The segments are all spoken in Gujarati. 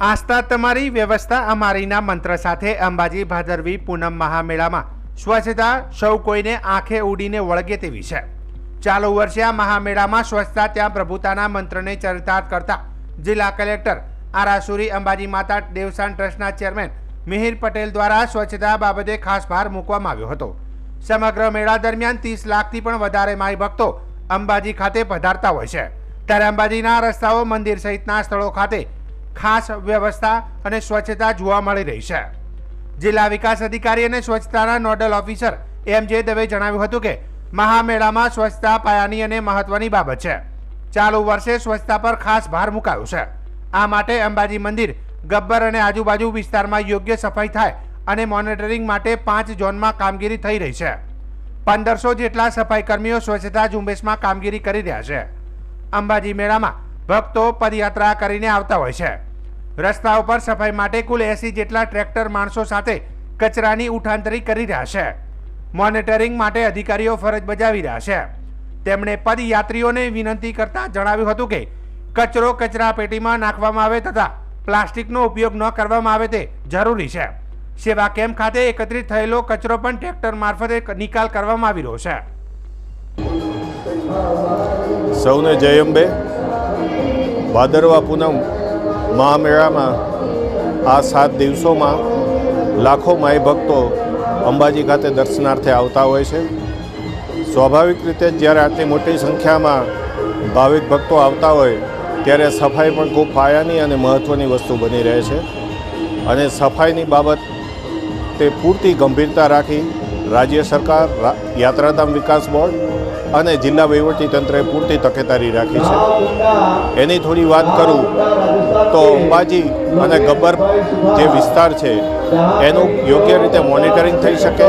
આસ્થા તમારી, વ્યવસ્થા અમારીના મંત્ર સાથે અંબાજી ભાદરવી પૂનમ મહામેળામાં. સ્વચ્છતા સૌ કોઈને આંખે ઉડીને વળગે તેવી છે. ચાલુ વર્ષે આ મહામેળામાં સ્વચ્છતા ત્યાં પ્રભુતાના મંત્રને ચરિતાર્થ કરતા જિલ્લા કલેક્ટર આરાસુરી અંબાજી માતા દેવસાન ટ્રસ્ટના ચેરમેન મિહિર પટેલ દ્વારા સ્વચ્છતા બાબતે ખાસ ભાર મૂકવામાં આવ્યો હતો. સમગ્ર મેળા દરમિયાન ત્રીસ લાખથી પણ વધારે માઈ ભક્તો અંબાજી ખાતે પધારતા હોય છે. ત્યારે અંબાજીના રસ્તાઓ, મંદિર સહિતના સ્થળો ખાતે ખાસ વ્યવસ્થા અને સ્વચ્છતા જોવા મળી રહી છે. જિલ્લા વિકાસ અધિકારી અને સ્વચ્છતાના નોડલ ઓફિસર એમ જે દવે જણાવ્યું હતું કે મહામેળામાં સ્વચ્છતા પાયાની અને મહત્વની બાબત છે. ચાલુ વર્ષે સ્વચ્છતા પર ખાસ ભાર મુકાયો છે. આ માટે અંબાજી મંદિર, ગબ્બર અને આજુબાજુ વિસ્તારમાં યોગ્ય સફાઈ થાય અને મોનિટરિંગ માટે પાંચ ઝોનમાં કામગીરી થઈ રહી છે. પંદરસો જેટલા સફાઈ કર્મીઓ સ્વચ્છતા ઝુંબેશમાં કામગીરી કરી રહ્યા છે. અંબાજી મેળામાં ભક્તો પદયાત્રા કરીને આવતા હોય છે. રસ્તા ઉપર સફાઈ માટે કુલ એસી જેટલા ટ્રેક્ટર માણસો સાથે કચરાની ઉઠાંતરી કરી રહ્યા છે. મોનિટરિંગ માટે અધિકારીઓ ફરજ બજાવી રહ્યા છે. તેમણે પદયાત્રીઓને વિનંતી કરતા જણાવ્યું હતું કે, કચરો કચરા પેટીમાં નાખવામાં આવે તથા પ્લાસ્ટિકનો ઉપયોગ ન કરવામાં આવે તે જરૂરી છે. સેવા કેમ્પ ખાતે એકત્રિત થયેલો કચરો પણ ટ્રેક્ટર મારફતે નિકાલ કરવામાં આવી રહ્યો છે. સૌને જય અંબે. ભાદરવા પૂનમ. મહામેળામાં આ સાત દિવસોમાં લાખો માય ભક્તો અંબાજી ખાતે દર્શનાર્થે આવતા હોય છે. સ્વાભાવિક રીતે જ્યારે આટલી મોટી સંખ્યામાં ભાવિક ભક્તો આવતા હોય, ત્યારે સફાઈ પણ ખૂબ પાયાની અને મહત્ત્વની વસ્તુ બની રહે છે. અને સફાઈની બાબત તે પૂરતી ગંભીરતા રાખી રાજ્ય સરકાર યાત્રાધામ વિકાસ બોર્ડ અને જિલ્લા વહીવટી તંત્રએ પૂરતી તકેદારી રાખી છે. એની થોડી વાત કરું તો અંબાજી અને ગબ્બર જે વિસ્તાર છે, એનું યોગ્ય રીતે મોનિટરિંગ થઈ શકે,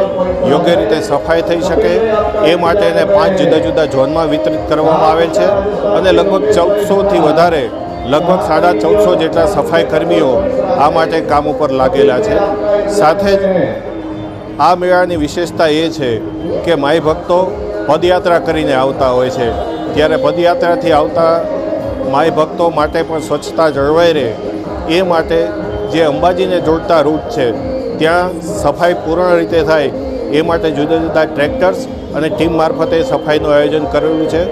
યોગ્ય રીતે સફાઈ થઈ શકે, એ માટે એને પાંચ જુદા જુદા ઝોનમાં વિતરિત કરવામાં આવેલ છે અને લગભગ ચૌદસોથી વધારે, લગભગ સાડા ચૌદસો જેટલા સફાઈ કર્મીઓ આ માટે કામ ઉપર લાગેલા છે. સાથે જ આ મેળાની વિશેષતા એ છે કે માઈ ભક્તો પદયાત્રા કરીને આવતા હોય છે. ત્યારે પદયાત્રાથી આવતા માઈ ભક્તો માટે પણ સ્વચ્છતા જળવાઈ રહે, એ માટે જે અંબાજીને જોડતા રૂટ છે, ત્યાં સફાઈ પૂર્ણ રીતે થાય, એ માટે જુદા જુદા ટ્રેક્ટર્સ અને ટીમ મારફતે સફાઈનું આયોજન કરેલું છે.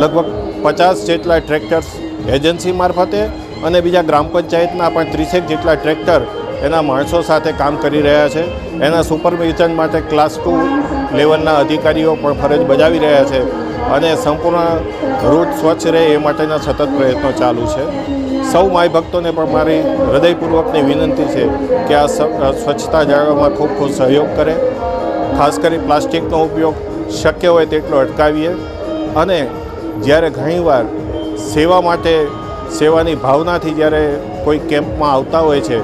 લગભગ પચાસ જેટલા ટ્રેક્ટર્સ એજન્સી મારફતે અને બીજા ગ્રામ પંચાયતના પણ ત્રીસેક જેટલા ટ્રેક્ટર એના માણસો સાથે કામ કરી રહ્યા છે. એના સુપરવિઝન માટે ક્લાસ ટુ લેવલના અધિકારીઓ પણ ફરજ બજાવી રહ્યા છે અને સંપૂર્ણ રૂટ સ્વચ્છ રહે એ માટેના સતત પ્રયત્નો ચાલુ છે. સૌ માય ભક્તોને પણ મારી હૃદયપૂર્વકની વિનંતી છે કે આ સ્વચ્છતા જાળવવામાં ખૂબ ખૂબ સહયોગ કરે. ખાસ કરી પ્લાસ્ટિકનો ઉપયોગ શક્ય હોય તેટલો અટકાવીએ અને જ્યારે ઘણીવાર સેવા માટે, સેવાની ભાવનાથી જ્યારે કોઈ કેમ્પમાં આવતા હોય છે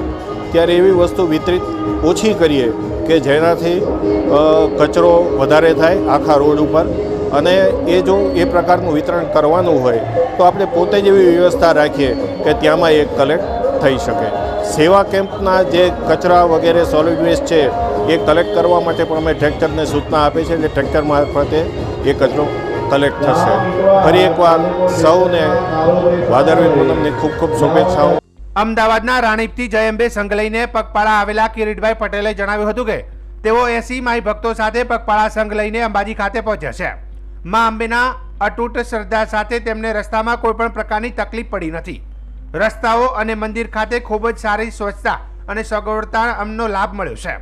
ત્યારે એવી વસ્તુ વિતરિત ઓછી કરીએ કે જેનાથી કચરો વધારે થાય આખા રોડ ઉપર. અને એ જો એ પ્રકારનું વિતરણ કરવાનું હોય, તો આપણે પોતે જ એવી વ્યવસ્થા રાખીએ કે ત્યાંમાં એક કલેક્ટ થઈ શકે. સેવા કેમ્પના જે કચરા વગેરે સોલિડ વેસ્ટ છે, એ કલેક્ટ કરવા માટે પણ અમે ટ્રેક્ટરને સૂચના આપી છે એટલે ટ્રેક્ટર મારફતે એ કચરો કલેક્ટ થશે. ફરી એકવાર સૌને ભાદરવી પૂનમની ખૂબ ખૂબ શુભેચ્છાઓ. અમદાવાદના રાણીપથી જયંબે સંઘ પગપાળા આવેલા કિરીટભાઈ પટેલે જણાવ્યું હતું કે તેઓ એસી માઈ ભક્તો સાથે પગપાળા સંઘ લઈને અંબાજી ખાતે પહોંચ્યા છે. મા અંબેના અતૂટ શ્રદ્ધા સાથે તેમને રસ્તામાં કોઈ પણ પ્રકારની તકલીફ પડી નથી. રસ્તાઓ અને મંદિર ખાતે ખૂબ જ સારી સ્વચ્છતા અને સગવડતા અમનો લાભ મળ્યો છે.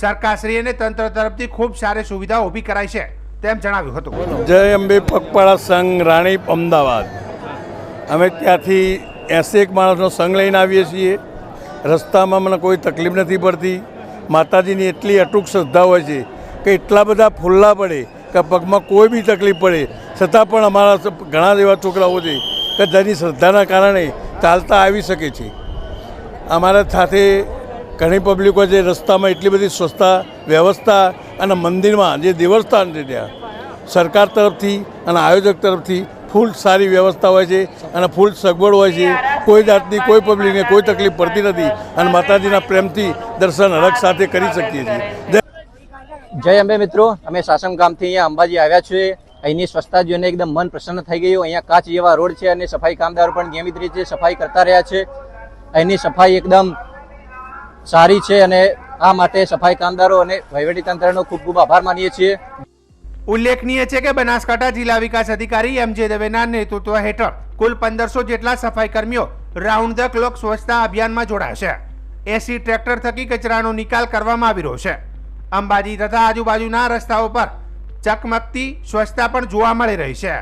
સરકારશ્રી અને તંત્ર તરફથી ખૂબ સારી સુવિધાઓ ઊભી કરાઈ છે, તેમ જણાવ્યું હતું. જય અંબે પગપાળા સંઘ રાણીપ અમદાવાદ. અમે ત્યાંથી એસેક માણસનો સંગ લઈને આવીએ છીએ. રસ્તામાં મને કોઈ તકલીફ નથી પડતી. માતાજીની એટલી અટૂક શ્રદ્ધા હોય છે કે એટલા બધા ફૂલ્લા પડે કે પગમાં કોઈ બી તકલીફ પડે. છતાં પણ અમારા ઘણા એવા છોકરાઓ છે કે જેની શ્રદ્ધાના કારણે ચાલતા આવી શકે છે. અમારા સાથે ઘણી પબ્લિકો છે, રસ્તામાં એટલી બધી સ્વચ્છતા, વ્યવસ્થા અને મંદિરમાં જે દેવસ્થાન છે ત્યાં, સરકાર તરફથી અને આયોજક તરફથી ફૂલ સારી વ્યવસ્થા હોય છે અને ફૂલ સગવડ હોય છે. કોઈ જાતની કોઈ પબ્લિકને કોઈ તકલીફ પડતી નથી અને માતાજીના પ્રેમથી દર્શન હરખ સાથે કરી શકીએ છીએ. જય અંબે મિત્રો. અમે સાસણ ગામથી અહીંયા અંબાજી આવ્યા છીએ. અહીંની સ્વચ્છતા જોઈને એકદમ મન પ્રસન્ન થઈ ગયું. અહીંયા કાચ જેવા રોડ છે અને સફાઈ કામદારો પણ નિયમિત રીતે સફાઈ કરતા રહ્યા છે. અહીંની સફાઈ એકદમ સારી છે અને આ માટે સફાઈ કામદારો અને વહીવટીતંત્રનો ખૂબ ખૂબ આભાર માનીએ છીએ. ઉલ્લેખનીય છે કે બનાસકાંઠા જિલ્લા વિકાસ અધિકારી એમ જે દવેના નેતૃત્વ હેઠળ કુલ પંદરસો જેટલા સફાઈ કર્મીઓ રાઉન્ડ ધ ક્લોક સ્વચ્છતા અભિયાનમાં જોડાશે એસી ટ્રેક્ટર થકી કચરાનો નિકાલ કરવામાં આવી રહ્યો છે. અંબાજી તથા આજુબાજુના રસ્તાઓ પર ચકમકતી સ્વચ્છતા પણ જોવા મળી રહી છે.